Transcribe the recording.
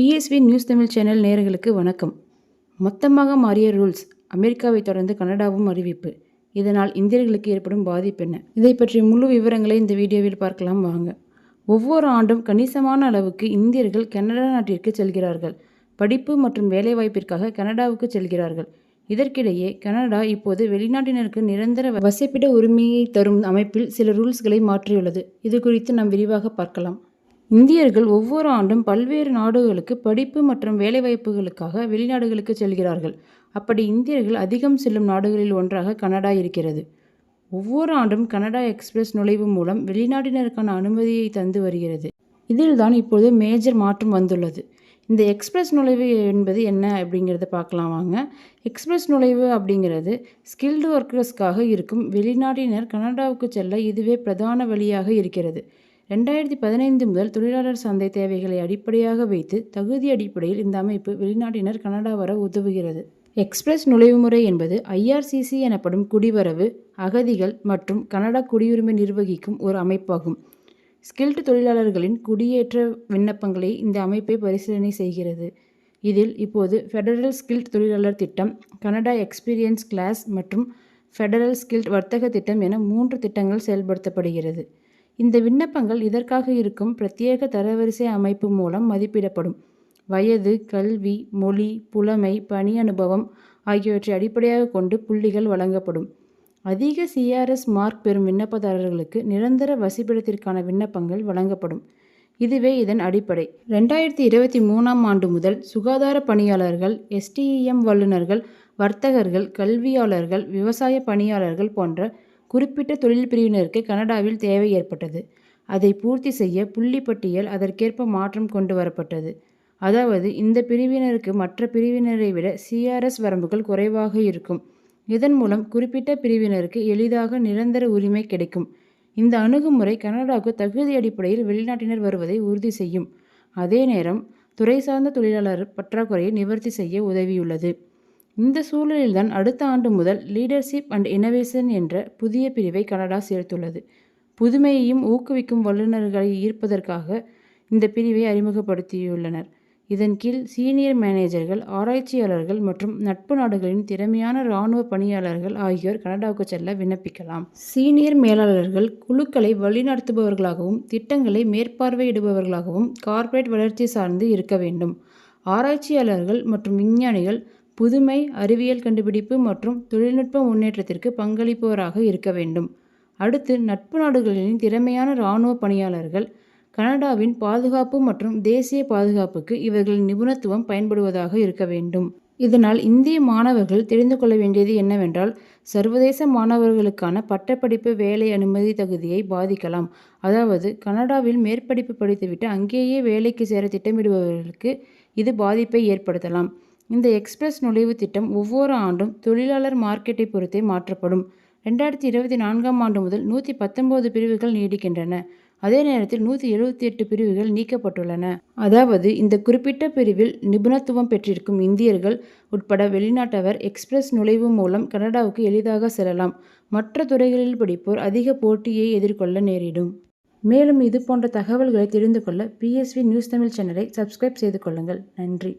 PSV news Tamil channel நேர்களுக்கு வணக்கம். மொத்தமாக மாறிய ரூல்ஸ் அமெரிக்காவை தொடர்ந்து கனடாவும் அறிவிப்பு. இதனால் இந்தியர்களுக்கு ஏற்படும் பாதிப்பு என்ன? இதை பற்றிய முழு விவரங்களை இந்த வீடியோவில் பார்க்கலாம் வாங்க. ஒவ்வொரு ஆண்டும் கணிசமான அளவுக்கு இந்தியர்கள் கனடா நாட்டிற்கு செல்கிறார்கள். படிப்பு மற்றும் வேலைவாய்ப்பிற்காக கனடாவுக்கு செல்கிறார்கள். இதற்கிடையே கனடா இப்போது வெளிநாட்டினருக்கு நிரந்தர வசிப்பிட உரிமையை தரும் அமைப்பில் சில ரூல்ஸ்களை மாற்றியுள்ளது. இது குறித்து நாம் விரிவாக பார்க்கலாம். இந்தியர்கள் ஒவ்வொரு ஆண்டும் பல்வேறு நாடுகளுக்கு படிப்பு மற்றும் வேலைவாய்ப்புகளுக்காக வெளிநாடுகளுக்கு செல்கிறார்கள். அப்படி இந்தியர்கள் அதிகம் செல்லும் நாடுகளில் ஒன்றாக கனடா இருக்கிறது. ஒவ்வொரு ஆண்டும் கனடா எக்ஸ்பிரஸ் நுழைவு மூலம் வெளிநாட்டினருக்கான அனுமதியை தந்து வருகிறது. இதில்தான் இப்பொழுது மேஜர் மாற்றம் வந்துள்ளது. இந்த எக்ஸ்பிரஸ் நுழைவு என்பது என்ன அப்படிங்கிறத பார்க்கலாம் வாங்க. எக்ஸ்பிரஸ் நுழைவு அப்படிங்கிறது ஸ்கில்டு ஒர்க்கர்ஸ்க்காக இருக்கும் வெளிநாட்டினர் கனடாவுக்கு செல்ல இதுவே பிரதான வழியாக இருக்கிறது. ரெண்டாயிரத்தி பதினைந்து முதல் தொழிலாளர் சந்தை தேவைகளை அடிப்படையாக வைத்து தகுதி அடிப்படையில் இந்த அமைப்பு வெளிநாட்டினர் கனடா வர உதவுகிறது. எக்ஸ்பிரஸ் நுழைவுமுறை என்பது ஐஆர்சிசி எனப்படும் குடிவரவு அகதிகள் மற்றும் கனடா குடியுரிமை நிர்வகிக்கும் ஒரு அமைப்பாகும். ஸ்கில்டு தொழிலாளர்களின் குடியேற்ற விண்ணப்பங்களை இந்த அமைப்பை பரிசீலனை செய்கிறது. இதில் இப்போது ஃபெடரல் ஸ்கில்ட் தொழிலாளர் திட்டம் கனடா எக்ஸ்பீரியன்ஸ் கிளாஸ் மற்றும் ஃபெடரல் ஸ்கில்ட் வர்த்தக திட்டம் என மூன்று திட்டங்கள் செயல்படுத்தப்படுகிறது. இந்த விண்ணப்பங்கள் இதற்காக இருக்கும் பிரத்யேக தரவரிசை அமைப்பு மூலம் மதிப்பிடப்படும். வயது கல்வி மொழி புலமை பணி அனுபவம் ஆகியவற்றை அடிப்படையாக கொண்டு புள்ளிகள் வழங்கப்படும். அதிக சிஆர்எஸ் மார்க் பெறும் விண்ணப்பதாரர்களுக்கு நிரந்தர வசிப்பிடத்திற்கான விண்ணப்பங்கள் வழங்கப்படும். இதுவே இதன் அடிப்படை. ரெண்டாயிரத்தி இருபத்தி மூணாம் ஆண்டு முதல் சுகாதார பணியாளர்கள் எஸ்டிஇஎம் வல்லுநர்கள் வர்த்தகர்கள் கல்வியாளர்கள் விவசாய பணியாளர்கள் போன்ற குறிப்பிட்ட தொழில் பிரிவினருக்கு கனடாவில் தேவை ஏற்பட்டது. அதை பூர்த்தி செய்ய புள்ளி பட்டியல் அதற்கேற்ப மாற்றம் கொண்டு வரப்பட்டது. அதாவது இந்த பிரிவினருக்கு மற்ற பிரிவினரை விட சிஆர்எஸ் வரம்புகள் குறைவாக இருக்கும். இதன் மூலம் குறிப்பிட்ட பிரிவினருக்கு எளிதாக நிரந்தர உரிமை கிடைக்கும். இந்த அணுகுமுறை கனடாவுக்கு தகுதி அடிப்படையில் வெளிநாட்டினர் வருவதை உறுதி செய்யும். அதே நேரம் துறை சார்ந்த தொழிலாளர் பற்றாக்குறையை நிவர்த்தி செய்ய உதவியுள்ளது. இந்த சூழலில்தான் அடுத்த ஆண்டு முதல் லீடர்ஷிப் அண்ட் இனோவேஷன் என்ற புதிய பிரிவை கனடா சேர்த்துள்ளது. புதுமையையும் ஊக்குவிக்கும் வல்லுநர்களை ஈர்ப்பதற்காக இந்த பிரிவை அறிமுகப்படுத்தியுள்ளனர். இதன் கீழ் சீனியர் மேனேஜர்கள் ஆராய்ச்சியாளர்கள் மற்றும் நட்பு நாடுகளின் திறமையான இராணுவ பணியாளர்கள் ஆகியோர் கனடாவுக்கு செல்ல விண்ணப்பிக்கலாம். சீனியர் மேலாளர்கள் குழுக்களை வழிநடத்துபவர்களாகவும் திட்டங்களை மேற்பார்வையிடுபவர்களாகவும் கார்ப்பரேட் வளர்ச்சி சார்ந்து இருக்க வேண்டும். ஆராய்ச்சியாளர்கள் மற்றும் விஞ்ஞானிகள் புதுமை அறிவியல் கண்டுபிடிப்பு மற்றும் தொழில்நுட்ப முன்னேற்றத்திற்கு பங்களிப்பவராக இருக்க வேண்டும். அடுத்து நட்பு நாடுகளின் திறமையான இராணுவ பணியாளர்கள் கனடாவின் பாதுகாப்பு மற்றும் தேசிய பாதுகாப்புக்கு இவர்களின் நிபுணத்துவம் பயன்படுவதாக இருக்க வேண்டும். இதனால் இந்திய மாணவர்கள் தெரிந்து கொள்ள வேண்டியது என்னவென்றால் சர்வதேச மாணவர்களுக்கான பட்டப்படிப்பு வேலை அனுமதி தகுதியை பாதிக்கலாம். அதாவது கனடாவில் மேற்படிப்பு படித்துவிட்டு அங்கேயே வேலைக்கு சேர திட்டமிடுபவர்களுக்கு இது பாதிப்பை ஏற்படுத்தலாம். இந்த எக்ஸ்பிரஸ் நுழைவு திட்டம் ஒவ்வொரு ஆண்டும் தொழிலாளர் மார்க்கெட்டை பொறுத்தே மாற்றப்படும். ரெண்டாயிரத்தி இருபத்தி நான்காம் ஆண்டு முதல் நூற்றி பத்தொன்பது பிரிவுகள் நீடிக்கின்றன. அதே நேரத்தில் நூற்றி எழுபத்தி எட்டு பிரிவுகள் நீக்கப்பட்டுள்ளன. அதாவது இந்த குறிப்பிட்ட பிரிவில் நிபுணத்துவம் பெற்றிருக்கும் இந்தியர்கள் உட்பட வெளிநாட்டவர் எக்ஸ்பிரஸ் நுழைவு மூலம் கனடாவுக்கு எளிதாக செல்லலாம். மற்ற துறைகளில் படிப்போர் அதிக போட்டியை எதிர்கொள்ள நேரிடும். மேலும் இது போன்ற தகவல்களை தெரிந்து கொள்ள பிஎஸ்வி நியூஸ் தமிழ் சேனலை சப்ஸ்கிரைப் செய்து கொள்ளுங்கள். நன்றி.